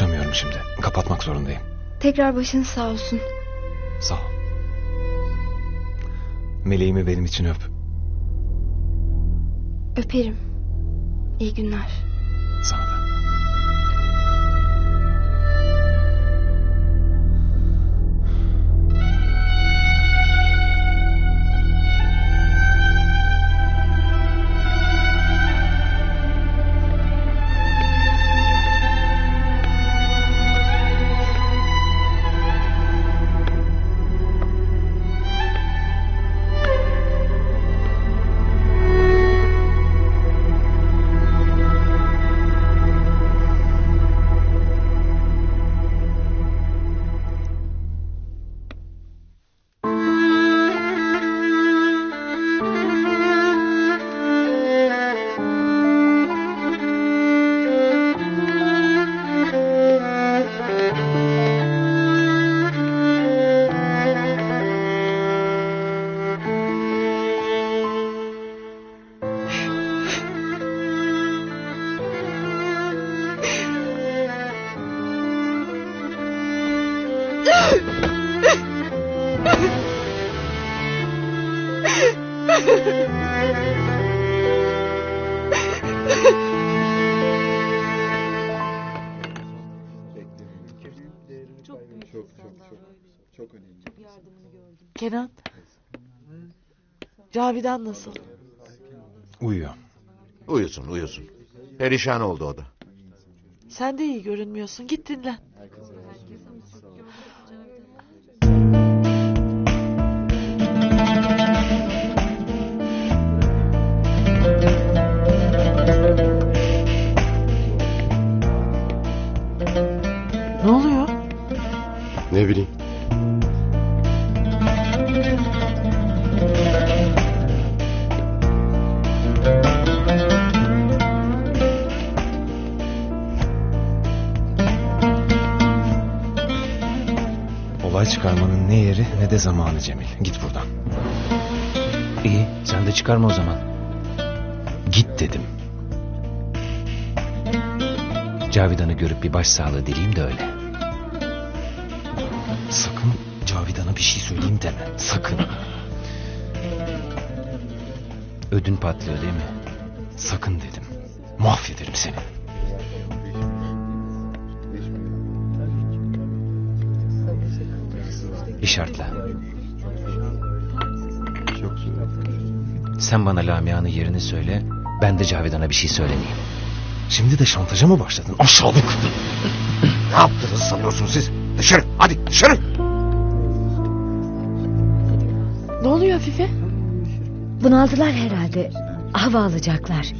Dayanamıyorum şimdi. Kapatmak zorundayım. Tekrar başınız sağ olsun. Sağ ol. Meleğimi benim için öp. Öperim. İyi günler. Kenan. Cavidan nasıl? Uyuyor. Uyusun uyusun. Perişan oldu o da. Sen de iyi görünmüyorsun. Git dinlen. Olay çıkarmanın ne yeri ne de zamanı Cemil. Git buradan. İyi sen de çıkarma o zaman. Git dedim. Cavidan'ı görüp bir başsağlığı dileyim de öyle. Sakın Cavidan'a bir şey söyleyeyim deme. Sakın. Ödün patlıyor değil mi? Sakın dedim. Mahvederim seni. Bir şartla. Sen bana Lamia'nın yerini söyle. Ben de Cavidan'a bir şey söylemeyeyim. Şimdi de şantaja mı başladın? Aşağılık. Ne yaptınız sanıyorsunuz siz? Dışarı hadi dışarı. Ne oluyor Afife? Bunaldılar herhalde. Hava alacaklar.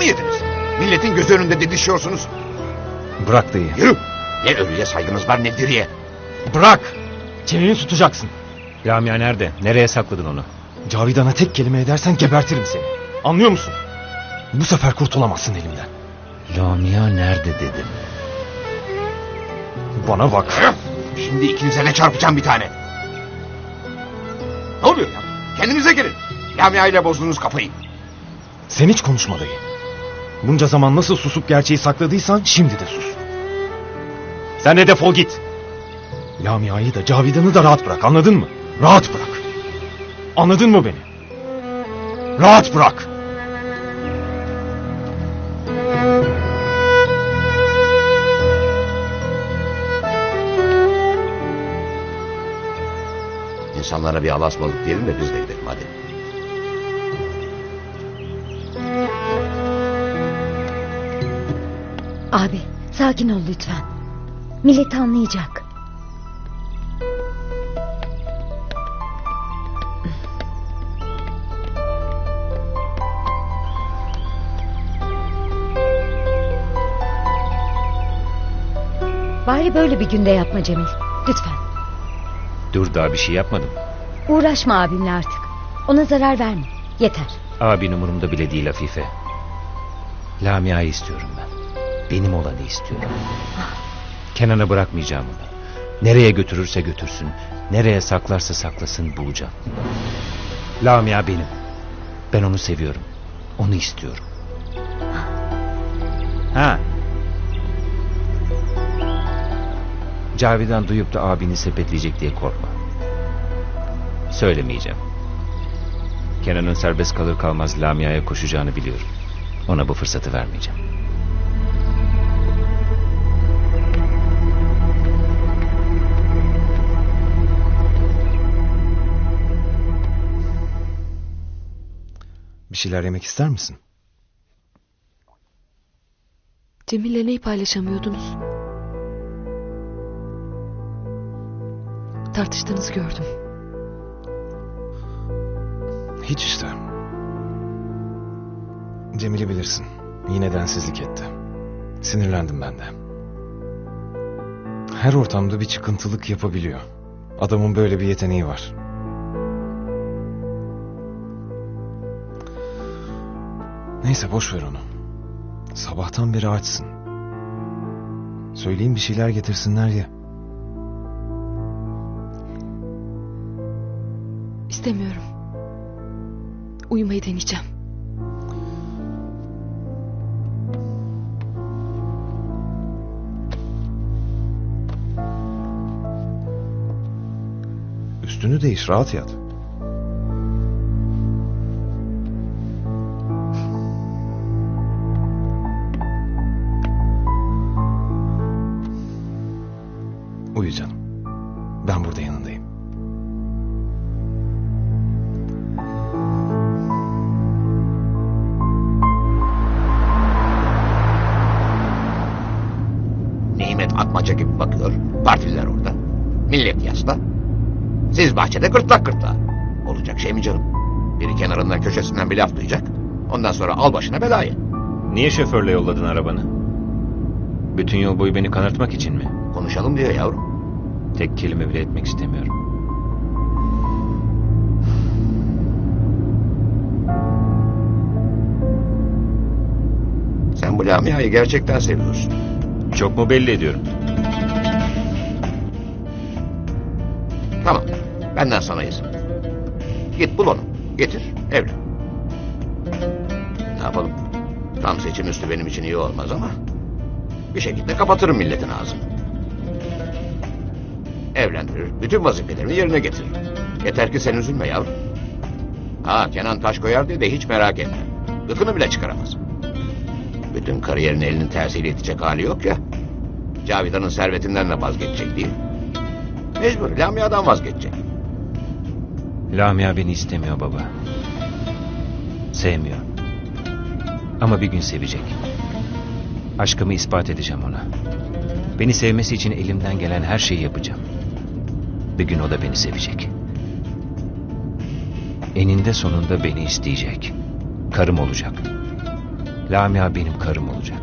Mı yediniz? Milletin göz önünde didişiyorsunuz. Bırak dayı. Yürü. Ne ölüye saygınız var ne diriye. Bırak. Çeneni tutacaksın. Lamia nerede? Nereye sakladın onu? Cavidan'a tek kelime edersen gebertirim seni. Anlıyor musun? Bu sefer kurtulamazsın elimden. Lamia nerede dedim. Bana bak. Şimdi ikinize de çarpacağım bir tane. Ne oluyor ya? Kendinize gelin. Lamia ile bozdunuz kafayı. Sen hiç konuşma dayı. Bunca zaman nasıl susup gerçeği sakladıysan şimdi de sus. Sen de defol git. Lamia'yı da Cavidan'ı da rahat bırak anladın mı? Rahat bırak. Anladın mı beni? Rahat bırak. İnsanlara bir alasmalık diyelim de biz de gidelim hadi. Abi sakin ol lütfen. Millet anlayacak. Bari böyle bir günde yapma Cemil. Lütfen. Dur daha bir şey yapmadım. Uğraşma abimle artık. Ona zarar verme. Yeter. Abin umurumda bile değil Afife. Lamia'yı istiyorum ben. Benim olanı istiyorum. Kenan'a bırakmayacağım onu. Nereye götürürse götürsün, nereye saklarsa saklasın bulacağım. Lamia benim. Ben onu seviyorum. Onu istiyorum. Ha. Cavidan duyup da abini sepetleyecek diye korkma. Söylemeyeceğim. Kenan'ın serbest kalır kalmaz Lamia'ya koşacağını biliyorum. Ona bu fırsatı vermeyeceğim. Bir şeyler yemek ister misin? Cemil'le neyi paylaşamıyordunuz? Tartıştığınızı gördüm. Hiç işte. Cemil'i bilirsin. Yine densizlik etti. Sinirlendim ben de. Her ortamda bir çıkıntılık yapabiliyor. Adamın böyle bir yeteneği var. Neyse boş ver onu. Sabahtan beri açsın. Söyleyeyim bir şeyler getirsinler ya. İstemiyorum. Uyumayı deneyeceğim. Üstünü değiş rahat yat. Uyu canım. Ben burada yanındayım. Nimet atmaca gibi bakıyor. Partililer orada. Millet yasta. Siz bahçede gırtlak gırtlağa. Olacak şey mi canım? Biri kenarından köşesinden bir laf duyacak. Ondan sonra al başına belayı. Niye şoförle yolladın arabanı? Bütün yol boyu beni kanırtmak için mi? Konuşalım diyor yavrum. Tek kelime bile etmek istemiyorum. Sen bu Lamia'yı gerçekten seviyorsun. Çok mu belli ediyorum? Tamam. Benden sana izin. Git bul onu. Getir. Evlen. Ne yapalım? Tam seçim üstü benim için iyi olmaz ama... ...bir şekilde kapatırım milletin ağzını. Evlendirir. Bütün vazifelerini yerine getirir. Yeter ki sen üzülme yavrum. Ha Kenan taş koyar diye de hiç merak etme. Gıkını bile çıkaramaz. Bütün kariyerini elinin tersiyle itecek hali yok ya. Cavidan'ın servetinden de vazgeçecek değil. Mecbur Lamia'dan vazgeçecek. Lamia beni istemiyor baba. Sevmiyor. Ama bir gün sevecek. Aşkımı ispat edeceğim ona. Beni sevmesi için elimden gelen her şeyi yapacağım. Bir gün o da beni sevecek. Eninde sonunda beni isteyecek. Karım olacak. Lamia benim karım olacak.